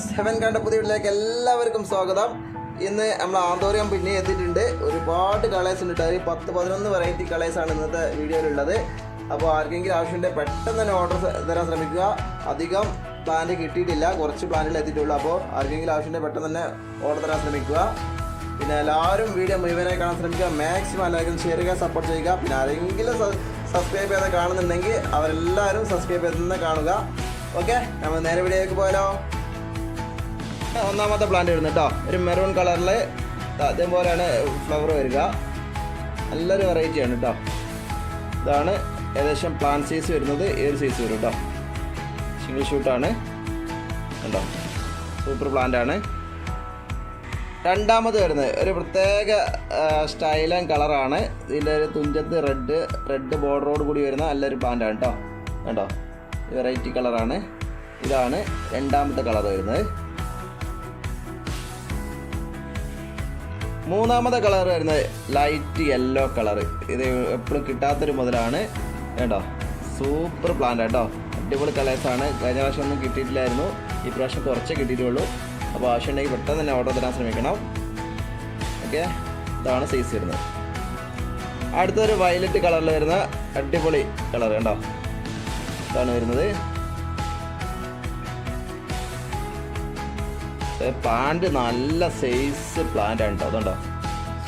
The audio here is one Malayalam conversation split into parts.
ഷാന്റെ പുതിയ വീട്ടിലേക്ക് എല്ലാവർക്കും സ്വാഗതം. ഇന്ന് നമ്മൾ ആന്തോറിയം പിന്നെ എത്തിയിട്ടുണ്ട്. ഒരുപാട് കളേഴ്സ് ഉണ്ട് ഒരു പത്ത് പതിനൊന്ന് വെറൈറ്റി കളേഴ്സാണ് ഇന്നത്തെ വീഡിയോയിലുള്ളത്. അപ്പോൾ ആർക്കെങ്കിലും ആവശ്യമുണ്ടെങ്കിൽ പെട്ടെന്ന് തന്നെ ഓർഡർ തരാൻ ശ്രമിക്കുക. അധികം പ്ലാന്റ് കിട്ടിയിട്ടില്ല. കുറച്ച് പ്ലാന്റിൽ എത്തിയിട്ടുള്ളൂ. അപ്പോൾ ആർക്കെങ്കിലും ആവശ്യമുണ്ടെങ്കിൽ പെട്ടെന്ന് തന്നെ ഓർഡർ തരാൻ ശ്രമിക്കുക. പിന്നെ എല്ലാവരും വീഡിയോ മുഴുവനായി കാണാൻ ശ്രമിക്കുക. മാക്സിമം എല്ലാവർക്കും ഷെയർ ചെയ്യുക സപ്പോർട്ട് ചെയ്യുക. പിന്നെ ആരെങ്കിലും സബ്സ്ക്രൈബ് ചെയ്ത് കാണുന്നുണ്ടെങ്കിൽ അവരെല്ലാവരും സബ്സ്ക്രൈബ് ചെയ്ത് കാണുക. ഓക്കെ നമ്മൾ നേരെ വീഡിയോയിലേക്ക് പോയാലോ? ഒന്നാമത്തെ പ്ലാന്റ് വരുന്നത് കേട്ടോ ഒരു മെറൂൺ കളറിൽ അതേപോലെയാണ് ഫ്ലവർ വരിക. നല്ലൊരു വെറൈറ്റി ആണ് കേട്ടോ ഇതാണ് ഏകദേശം പ്ലാന്റ് സൈസ് വരുന്നത്. ഒരു സൈസ് വരും കേട്ടോ സിംഗിൾ ഷൂട്ടാണ് കണ്ടോ? സൂപ്പർ പ്ലാന്റ് ആണ്. രണ്ടാമത് വരുന്നത്. ഒരു പ്രത്യേക സ്റ്റൈലും കളറാണ് ഇതിന്റെ ഒരു തുഞ്ചത്ത് റെഡ് റെഡ് ബോർഡറോട് കൂടി വരുന്ന നല്ലൊരു പ്ലാന്റ് ആണ് കേട്ടോ കണ്ടോ? വെറൈറ്റി കളറാണ് ഇതാണ് രണ്ടാമത്തെ കളർ വരുന്നത്. മൂന്നാമത്തെ കളർ വരുന്നത് ലൈറ്റ് യെല്ലോ കളർ. ഇത് എപ്പോഴും കിട്ടാത്തൊരു മുതലാണ്. കേട്ടോ സൂപ്പർ പ്ലാന്റ് കേട്ടോ അടിപൊളി കളേഴ്സാണ് കഴിഞ്ഞ പ്രാവശ്യം ഒന്നും കിട്ടിയിട്ടില്ലായിരുന്നു. ഈ പ്രാവശ്യം കുറച്ചേ കിട്ടിയിട്ടുള്ളൂ. അപ്പോൾ ആവശ്യമുണ്ടെങ്കിൽ പെട്ടെന്ന് തന്നെ ഓർഡർ തരാൻ ശ്രമിക്കണം. ഓക്കെ ഇതാണ് സൈസ് വരുന്നത്. അടുത്തൊരു വയലറ്റ് കളറിൽ വരുന്ന അടിപൊളി കളർ കണ്ടോ? ഇതാണ് വരുന്നത്. പ്ലാന്റ് നല്ല സൈസ് പ്ലാന്റ് ആണ് കേട്ടോ അതുകൊണ്ടോ.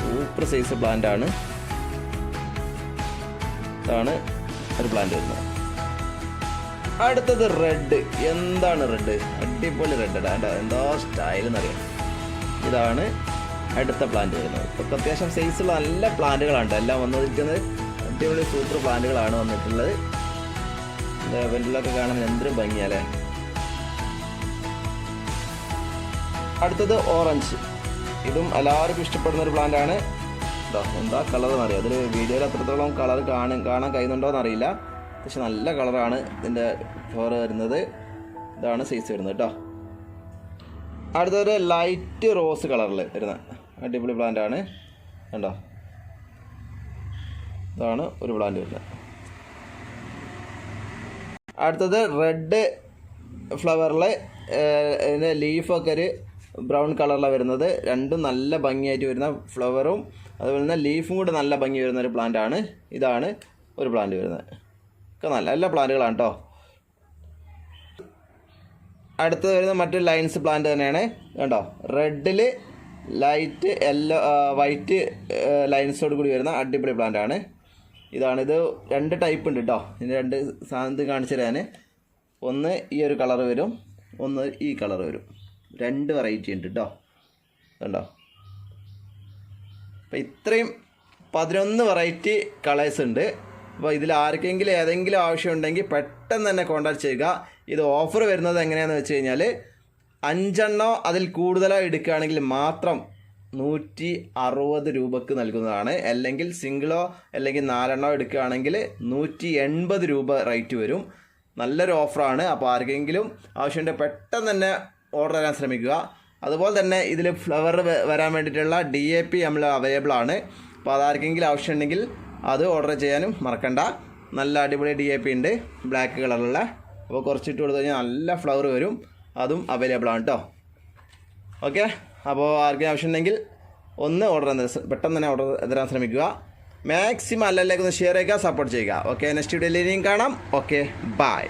സൂപ്പർ സൈസ് പ്ലാന്റ് ആണ്. ഇതാണ് ഒരു പ്ലാന്റ് വരുന്നത്. അടുത്തത് റെഡ് എന്താണ് റെഡ് അടിപൊളി റെഡ് കേട്ടോ എന്താ സ്റ്റൈൽ എന്നറിയാം. ഇതാണ് അടുത്ത പ്ലാന്റ് വരുന്നത്. ഇപ്പം അത്യാവശ്യം സൈസുള്ള നല്ല പ്ലാന്റുകളാണ് എല്ലാം വന്നിരിക്കുന്നത് അടിപൊളി സൂപ്പർ പ്ലാന്റുകളാണ് വന്നിട്ടുള്ളത്. വെന്റിലൊക്കെ കാണാൻ എന്തൊരു ഭംഗിയല്ലേ അടുത്തത് ഓറഞ്ച്. ഇതും എല്ലാവർക്കും ഇഷ്ടപ്പെടുന്ന ഒരു പ്ലാന്റ് ആണ്. എന്താ കളർ എന്നറിയാം അതിൽ വീഡിയോയിൽ അത്രത്തോളം കളർ കാണും കാണാൻ കഴിയുന്നുണ്ടോ എന്നറിയില്ല പക്ഷെ നല്ല കളറാണ് ഇതിന്റെ ഫ്ലവർ വരുന്നത്. ഇതാണ് സൈസ് വരുന്നത് കേട്ടോ അടുത്തത് ലൈറ്റ് റോസ് കളറിൽ വരുന്ന അടിപൊളി പ്ലാന്റ് ആണ്. കണ്ടോ? ഇതാണ് ഒരു പ്ലാന്റ് വരുന്നത്. അടുത്തത് റെഡ് ഫ്ലവറിലെ ലീഫൊക്കെ ഒരു ബ്രൗൺ കളറിലാണ് വരുന്നത്. രണ്ടും നല്ല ഭംഗിയായിട്ട് വരുന്ന ഫ്ലവറും അതുപോലെ തന്നെ ലീഫും കൂടെ നല്ല ഭംഗി വരുന്ന ഒരു പ്ലാന്റ് ആണ്. ഇതാണ് ഒരു പ്ലാന്റ് വരുന്നത്. ഒക്കെ നല്ല നല്ല പ്ലാന്റുകളാണ് കേട്ടോ അടുത്ത് വരുന്ന മറ്റൊരു ലൈൻസ് പ്ലാന്റ് തന്നെയാണ്. കണ്ടോ? റെഡിൽ ലൈറ്റ് യെല്ലോ വൈറ്റ് ലൈൻസോട് കൂടി വരുന്ന അടിപൊളി പ്ലാന്റ് ആണ്. ഇതാണ് ഇത് രണ്ട് ടൈപ്പ് ഉണ്ട് കേട്ടോ ഇതിന് രണ്ട് സാധനത്തിൽ കാണിച്ചു തരാൻ ഒന്ന് ഈ ഒരു കളർ വരും ഒന്ന് ഈ കളർ വരും. രണ്ട് വെറൈറ്റി ഉണ്ട് കേട്ടോ കണ്ടോ? അപ്പോൾ ഇത്രയും പതിനൊന്ന് വെറൈറ്റി കളേഴ്സ് ഉണ്ട്. അപ്പോൾ ഇതിൽ ആർക്കെങ്കിലും ഏതെങ്കിലും ആവശ്യമുണ്ടെങ്കിൽ പെട്ടെന്ന് തന്നെ കോൺടാക്ട് ചെയ്യുക. ഇത് ഓഫർ വരുന്നത് എങ്ങനെയാണെന്ന് വെച്ച് കഴിഞ്ഞാൽ അഞ്ചെണ്ണോ അതിൽ കൂടുതലോ എടുക്കുകയാണെങ്കിൽ മാത്രം നൂറ്റി അറുപത് രൂപക്ക് നൽകുന്നതാണ്. അല്ലെങ്കിൽ സിംഗിളോ അല്ലെങ്കിൽ നാലെണ്ണോ എടുക്കുകയാണെങ്കിൽ നൂറ്റി എൺപത് രൂപ റേറ്റ് വരും. നല്ലൊരു ഓഫറാണ് അപ്പോൾ ആർക്കെങ്കിലും ആവശ്യമുണ്ടെങ്കിൽ പെട്ടെന്ന് തന്നെ ഓർഡർ തരാൻ ശ്രമിക്കുക. അതുപോലെ തന്നെ ഇതിൽ ഫ്ലവർ വരാൻ വേണ്ടിയിട്ടുള്ള ഡി എ പി നമ്മൾ അവൈലബിൾ ആണ്. അപ്പോൾ അതാർക്കെങ്കിലും ആവശ്യമുണ്ടെങ്കിൽ അത് ഓർഡർ ചെയ്യാനും മറക്കണ്ട. നല്ല അടിപൊളി ഡി എ പി ഉണ്ട് ബ്ലാക്ക് കളറുള്ള അപ്പോൾ കുറച്ചിട്ട് കൊടുത്തു കഴിഞ്ഞാൽ നല്ല ഫ്ലവർ വരും. അതും അവൈലബിൾ ആണ് കേട്ടോ ഓക്കെ അപ്പോൾ ആർക്കും ആവശ്യമുണ്ടെങ്കിൽ ഒന്ന് ഓർഡർ പെട്ടെന്ന് തന്നെ ഓർഡർ തരാൻ ശ്രമിക്കുക. മാക്സിമം അല്ലല്ലേക്ക് ഒന്ന് ഷെയർ ചെയ്യുക സപ്പോർട്ട് ചെയ്യുക. ഓക്കെ നെക്സ്റ്റ് വീഡിയോയിൽ കാണാം. Okay bye